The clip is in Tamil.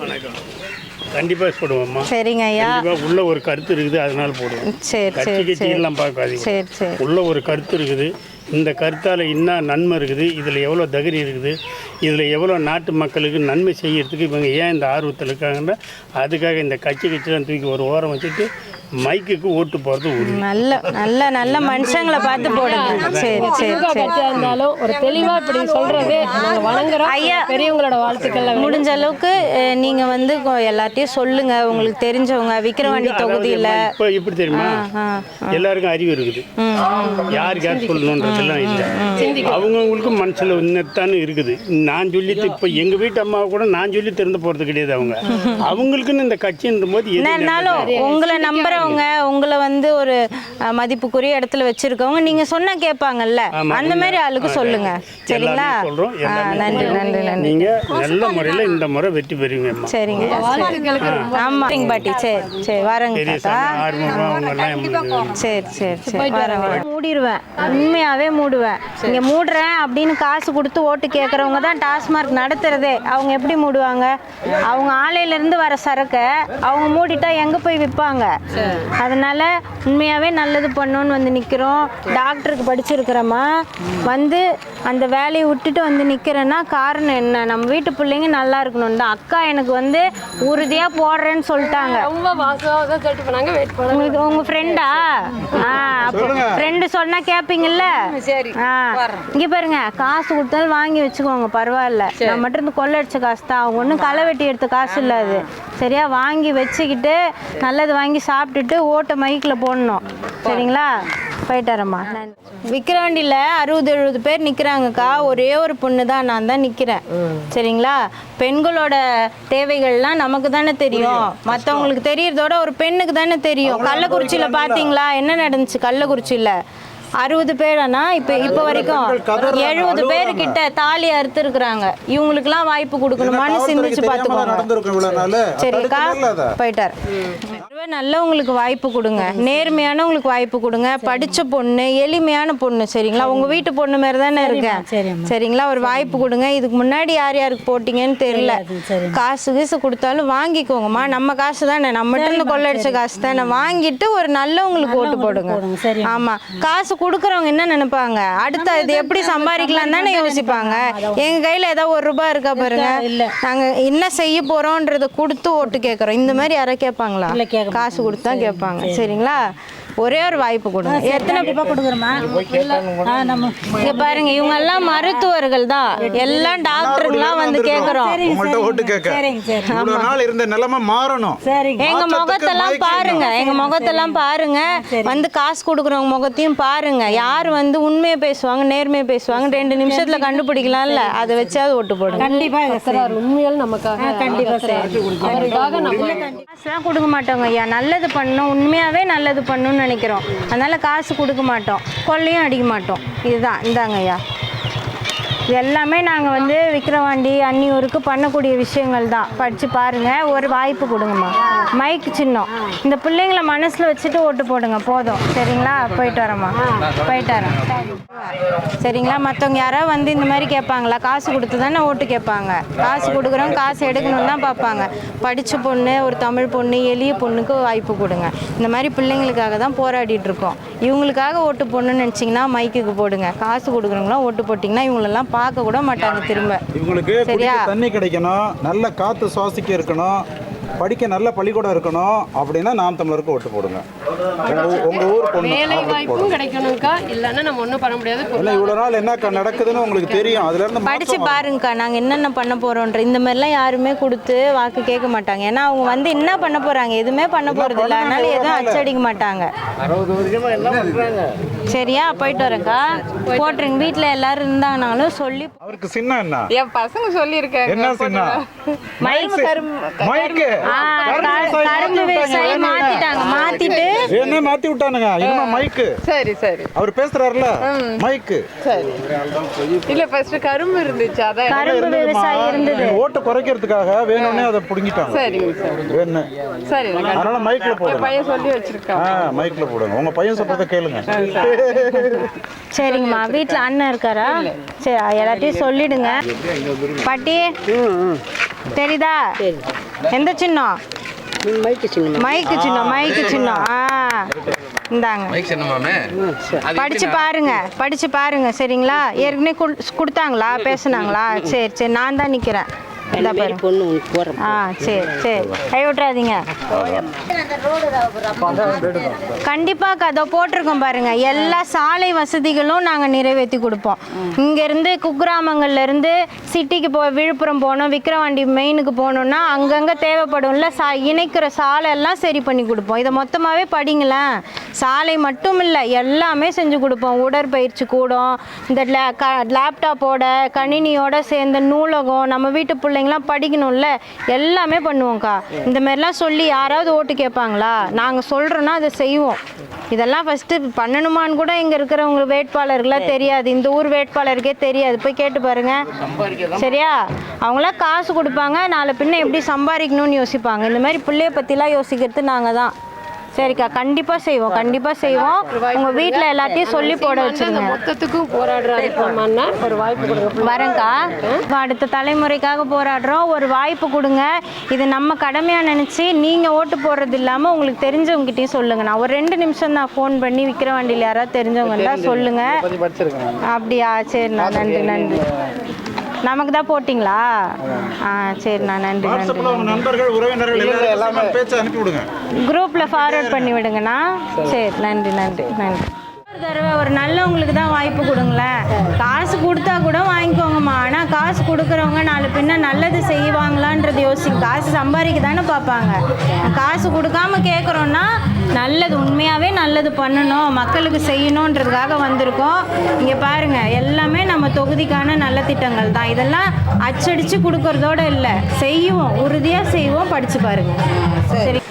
வணக்கம். கண்டிப்பாக போடுவோம்மா. சரிங்க ஐயா. கண்டிப்பாக உள்ள ஒரு கருத்து இருக்குது அதனால போடுவோம். சரி கட்சி சரி. சரி பார்க்காதீங்க. சரி சரி. உள்ள ஒரு கருத்து இருக்குது. இந்த கருத்தால் என்ன நன்மை இருக்குது? இதில் எவ்வளோ தகுதி இருக்குது? இதில் எவ்வளோ நாட்டு மக்களுக்கு நன்மை செய்யறதுக்கு இவங்க ஏன் இந்த ஆர்வத்தில் இருக்காங்கன்னா அதுக்காக இந்த கட்சி கட்சிலாம் தூக்கி ஒரு ஓரம் வச்சுட்டு மைக்குக்கு ஓட்டு உறுதி. நல்ல நல்ல நல்ல மனுஷங்களை பார்த்து போடுங்க. சரி சரி இருந்தாலும் ஒரு தெளிவா இப்படி சொல்றது நாங்க வணங்குறோம். ஐயா. பெரியவங்களோட வாழ்த்துக்கள் முடிஞ்ச அளவுக்கு நீங்க வந்து எல்லார்ட்டையும் சொல்லுங்க. உங்களுக்கு தெரிஞ்சவங்க விக்கிரவாண்டி தொகுதியில. இப்போ எப்படி தெரியுமா? எல்லாருக்கும் அறிவு இருக்குது. யாருக்கு யார் சொல்லணுன்றதெல்லாம் இல்லை. அவங்கவுங்களுக்கு மனசில் இன்னத்தானு இருக்குது. நான் சொல்லி இப்போ எங்கள் வீட்டு அம்மாவை கூட நான் சொல்லி திறந்து போகிறது கிடையாது அவங்க. அவங்களுக்குன்னு இந்த கட்சின்ற போது எது என்னன்னாலும் உங்களை நம்புறவங்க உங்களை வந்து ஒரு மதிப்புக்குரிய இடத்துல வச்சிருக்கவங்க நீங்க சொன்னா கேட்பாங்கல்ல. அந்த மாதிரி ஆளுக்கு சொல்லுங்க. சரிங்களா? நன்றி நன்றி நன்றி. நீங்க நல்ல முறையில் இந்த முறை வெற்றி பெறுவீங்க அம்மா சரிங்க ஆமா. பாட்டி சரி சரி வரேங்க சரி சரி சரி. வரேன் வரேன். மூடிடுவேன் உண்மையாவே மூடுவேன். இங்க மூடுறேன் அப்படின்னு காசு கொடுத்து ஓட்டு கேட்கறவங்க தான் டாஸ்மார்க் நடத்துறதே. அவங்க எப்படி மூடுவாங்க? அவங்க ஆலையில இருந்து வர சரக்கை அவங்க மூடிட்டா எங்க போய் விற்பாங்க அதனால உண்மையாவே நல்லது பண்ணோன்னு வந்து நிக்கிறோம். டாக்டருக்கு படிச்சிருக்கிறோமா வந்து அந்த வேலையை விட்டுட்டு வந்து நிக்கிறேன்னா காரணம் என்ன? நம்ம வீட்டு பிள்ளைங்க நல்லா இருக்கணும் தான். அக்கா எனக்கு வந்து உறுதியா போடுறேன்னு சொல்லிட்டாங்க. ரொம்ப தான் சொல்லிட்டு போனாங்க வெயிட் பண்ண உங்களுக்கு உங்க ஃப்ரெண்டா ஆ ஃப்ரெண்டு சொன்னா கேப்பீங்கல்ல? சரி ஆ இங்க பாருங்க காசு கொடுத்தாலும் வாங்கி வச்சுக்கோங்க பரவாயில்ல. நான் மட்டும் இருந்து கொள்ளடிச்ச காசு தான். அவங்க ஒன்றும் களை வெட்டி எடுத்த காசு இல்லை அது. சரியா? வாங்கி வச்சுக்கிட்டு நல்லது வாங்கி சாப்பிட்டுட்டு ஓட்டை மைக்கில் போடணும். சரிங்களா? போயிட்டாரம்மா விக்ராண்டியில் அறுபது எழுபது பேர் நிற்கிறாங்கக்கா ஒரே ஒரு பொண்ணு தான் நான் தான் நிற்கிறேன் சரிங்களா? பெண்களோட தேவைகள்லாம் நமக்கு தானே தெரியும். மற்றவங்களுக்கு தெரியறதோட ஒரு பெண்ணுக்கு தானே தெரியும். கள்ளக்குறிச்சியில் பார்த்தீங்களா என்ன நடந்துச்சு கள்ளக்குறிச்சியில்? அறுபது பேரானா இப்போ இப்போ வரைக்கும் எழுபது பேர் கிட்ட தாலி அறுத்துருக்குறாங்க. இவங்களுக்குலாம் வாய்ப்பு கொடுக்கணுமான்னு சிந்திச்சு பார்த்துக்கோங்க. நாள். சரிக்கா? போயிட்டார். நல்லவங்களுக்கு வாய்ப்பு கொடுங்க. நேர்மையானவங்களுக்கு வாய்ப்பு கொடுங்க. படிச்ச பொண்ணு எளிமையான பொண்ணு சரிங்களா? உங்க வீட்டு பொண்ணு மாதிரி தானே இருக்கேன்? சரிங்களா? ஒரு வாய்ப்பு கொடுங்க. இதுக்கு முன்னாடி யார் யாருக்கு போட்டீங்கன்னு தெரியல. காசு கீசு கொடுத்தாலும் வாங்கிக்கோங்கம்மா. நம்ம காசு தானே நம்மகிட்ட இருந்து கொள்ளடிச்ச காசு தானே வாங்கிட்டு ஒரு நல்லவங்களுக்கு ஓட்டு போடுங்க. ஆமா. காசு கொடுக்குறவங்க என்ன நினைப்பாங்க? அடுத்த இது எப்படி சம்பாதிக்கலாம் தானே யோசிப்பாங்க. எங்க கையில ஏதாவது ஒரு ரூபாய் இருக்கா பாருங்க. நாங்க என்ன செய்ய போறோன்றத கொடுத்து ஓட்டு கேட்கறோம் இந்த மாதிரி யாரை கேட்பாங்களா? காசு கொடுத்து தான் கேட்பாங்க. சரிங்களா? ஒரே ஒரு வாய்ப்பு கொடுங்க. எத்தனை கொடுக்குறோமா நம்ம இங்க பாருங்க இவங்க எல்லாம் மருத்துவர்கள் தான். எல்லாம் டாக்டருங்களாம் வந்து கேக்குறோம். உங்கள்ட்ட ஓட்டு கேட்க. சரிங்க சரி. இவ்வளவு நாள் இருந்த நிலைமை மாறணும். எங்க முகத்தெல்லாம் பாருங்க எங்க முகத்தெல்லாம் பாருங்க. வந்து காசு கொடுக்குறவங்க முகத்தையும் பாருங்க. யார் வந்து உண்மையை பேசுவாங்க நேர்மையை பேசுவாங்க ரெண்டு நிமிஷத்துல கண்டுபிடிக்கலாம்ல. அதை வச்சாவது ஓட்டு போடுங்க. கண்டிப்பா இதை செய்யணும். உண்மையால் நமக்காக கண்டிப்பா செய்யணும். அவருக்காக நம்ம கொடுக்க மாட்டோங்க ஐயா. நல்லது பண்ணணும். உண்மையாவே நல்லது பண்ணணும்னு நினைக்கிறோம். அதனால் காசு கொடுக்க மாட்டோம். கொள்ளையும் அடிக்க மாட்டோம். இதுதான். இந்தாங்க ஐயா இது எல்லாமே நாங்கள் வந்து விக்கிரவாண்டி அன்னியூருக்கு பண்ணக்கூடிய விஷயங்கள் தான். படித்து பாருங்கள் ஒரு வாய்ப்பு கொடுங்கம்மா. மைக் சின்னம். இந்த பிள்ளைங்கள மனசில் வச்சுட்டு ஓட்டு போடுங்க. போதும். சரிங்களா? போயிட்டு வரேம்மா. போயிட்டு வரேன். சரிங்களா? மற்றவங்க யாராவது வந்து இந்த மாதிரி கேட்பாங்களா? காசு கொடுத்து தானே ஓட்டு கேட்பாங்க. காசு கொடுக்குறவங்க காசு எடுக்கணும்னு தான் பார்ப்பாங்க. படித்த பொண்ணு ஒரு தமிழ் பொண்ணு எளிய பொண்ணுக்கு வாய்ப்பு கொடுங்க. இந்த மாதிரி பிள்ளைங்களுக்காக தான் போராடிட்டு இருக்கோம். இவங்களுக்காக ஓட்டு போடணும்னு நினச்சிங்கன்னா மைக்குக்கு போடுங்க. காசு கொடுக்குறவங்களாம் ஓட்டு போட்டிங்கன்னா இவங்களெல்லாம் பார்க்க கூட மாட்டாங்க திரும்ப இவங்களுக்கு சரியா? தண்ணி கிடைக்கணும் நல்ல காத்து சுவாசிக்க இருக்கணும் படிக்க நல்ல பள்ளிக்கூடம் இருக்கணும் அப்படின்னா நாம் தமிழருக்கு ஓட்டு போடுங்க. உங்க ஊர் பொண்ணு வேலை வாய்ப்பும் கிடைக்கணும்க்கா. இல்லைன்னா நம்ம ஒன்றும் பண்ண முடியாது. ஏன்னா இவ்வளவு நாள் என்ன நடக்குதுன்னு உங்களுக்கு தெரியும். அதுல இருந்து படிச்சு பாருங்கக்கா நாங்கள் என்னென்ன பண்ண போறோன்ற இந்த மாதிரிலாம் யாருமே கொடுத்து வாக்கு கேட்க மாட்டாங்க. ஏன்னா அவங்க வந்து என்ன பண்ண போறாங்க எதுவுமே பண்ண போறது இல்லை. அதனால எதுவும் அச்சடிக்க மாட்டாங்க. சரியா போயிட்டு வரேன்க்கா. போட்டுருங்க. வீட்டில் எல்லாரும் இருந்தாங்கனாலும் சொல்லி அவருக்கு சின்ன என்ன என் பசங்க சொல்லியிருக்காங்க. என்ன சின்ன? மைக்கு மைக்கு ஆ, க- கரும்பு விவசாயி மாத்திட்டாங்க. மாத்திட்டு என்ன மாத்தி விட்டானுங்க இனிமே மைக்கு சரி சரி. அவர் பேசுறாருல? மைக்கு சரி. இல்ல ஃபர்ஸ்ட் கரும்பு இருந்துச்சு. அதான் கரும்பு விவசாயி இருந்தது நீங்க ஓட்டு குறைக்கிறதுக்காக வேணும்னே அதை புடுங்கிட்டாங்க. சார் வேணும் சரி அதனால மைக்ல போடுங்க. பையன் சொல்லி மைக்ல போடுங்க. உங்க பையன் சொல்றதை கேளுங்க. சரிங்கம்மா. வீட்டில் அண்ணன் இருக்காரா? சரி எல்லாத்தையும் சொல்லிடுங்க. பாட்டி தெரியுதா? எந்த சின்னம்? மைக்கு சின்னம். மைக்கு சின்னம் ஆ. இந்தாங்க. மைக் சின்னமாமே அது படிச்சு பாருங்க படிச்சு பாருங்க சரிங்களா? ஏற்கனவே குடு- கொடுத்தாங்களா? பேசுனாங்களா? சரி சரி நான் தான் நிற்கிறேன் ஆ சரி சரி. கை கண்டிப்பாக அதை போட்டிருக்கோம் பாருங்க. எல்லா சாலை வசதிகளும் நாங்கள் நிறைவேற்றி கொடுப்போம். இங்கேருந்து குக்கிராமங்கள்ல இருந்து சிட்டிக்கு போ விழுப்புரம் போகணும் விக்கிரவாண்டி மெயினுக்கு போகணுன்னா அங்கங்கே தேவைப்படும்ல சா இணைக்கிற சாலை எல்லாம் சரி பண்ணி கொடுப்போம். இதை மொத்தமாகவே படிங்களேன். சாலை மட்டும் இல்லை எல்லாமே செஞ்சு கொடுப்போம். உடற்பயிற்சி கூடம் இந்த லேப்டாப்போட கணினியோட சேர்ந்த நூலகம் நம்ம வீட்டு பிள்ளைங்களாம் படிக்கணும்ல எல்லாமே பண்ணுவோம்க்கா. இந்த மாதிரிலாம் சொல்லி யாராவது ஓட்டு கேட்பாங்களா? நாங்கள் சொல்கிறோன்னா அதை செய்வோம். இதெல்லாம் ஃபஸ்ட்டு பண்ணணுமான்னு கூட இங்கே இருக்கிறவங்க வேட்பாளர்களாம் தெரியாது. இந்த ஊர் வேட்பாளருக்கே தெரியாது. போய் கேட்டு பாருங்க. சரியா? அவங்களாம் காசு கொடுப்பாங்க. நாளை பின்ன எப்படி சம்பாதிக்கணும்னு யோசிப்பாங்க. இந்த மாதிரி பிள்ளைய பற்றிலாம் யோசிக்கிறது நாங்கள் தான் சரிக்கா கண்டிப்பாக செய்வோம் கண்டிப்பாக செய்வோம். உங்கள் வீட்டில் எல்லாத்தையும் சொல்லி போட வச்சுருங்க. மொத்தத்துக்கும் ஒரு வாய்ப்பு கொடுங்க வரேங்க்கா இப்ப அடுத்த தலைமுறைக்காக போராடுறோம். ஒரு வாய்ப்பு கொடுங்க. இது நம்ம கடமையாக நினச்சி நீங்கள் ஓட்டு போடுறது இல்லாமல் உங்களுக்கு தெரிஞ்சவங்ககிட்டயும் சொல்லுங்க. நான் ஒரு ரெண்டு நிமிஷம் தான் ஃபோன் பண்ணி விக்கிரவாண்டியில் யாராவது தெரிஞ்சவங்க இருந்தால் சொல்லுங்கள் அப்படியா சரிண்ணா நன்றி நன்றி. நமக்கு தான் போட்டிங்களா? ஆ. சரிண்ணா நன்றி நன்றி வாட்ஸ்அப்பில் உங்கள் நண்பர்கள் உறவினர்கள் எல்லாரும் எல்லாமே பேச்சு அனுப்பி விடுங்க குரூப்பில் ஃபார்வர்ட் பண்ணி விடுங்கண்ணா சரி நன்றி நன்றி நன்றி. தடவை ஒரு நல்லவங்களுக்கு தான் வாய்ப்பு கொடுங்களேன். காசு கொடுத்தா கூட வாங்கிக்கோங்கம்மா. ஆனால் காசு கொடுக்குறவங்க நாலு பின்ன நல்லது செய்வாங்களான்றது யோசி காசு சம்பாதிக்க தானே பார்ப்பாங்க. காசு கொடுக்காம கேட்குறோன்னா நல்லது உண்மையாகவே நல்லது பண்ணணும். மக்களுக்கு செய்யணுன்றதுக்காக வந்திருக்கோம். இங்கே பாருங்கள் எல்லாமே நம்ம தொகுதிக்கான நல்ல திட்டங்கள் தான். இதெல்லாம் அச்சடித்து கொடுக்கறதோட இல்லை. செய்வோம் உறுதியாக செய்வோம் படித்து பாருங்கள் சரி.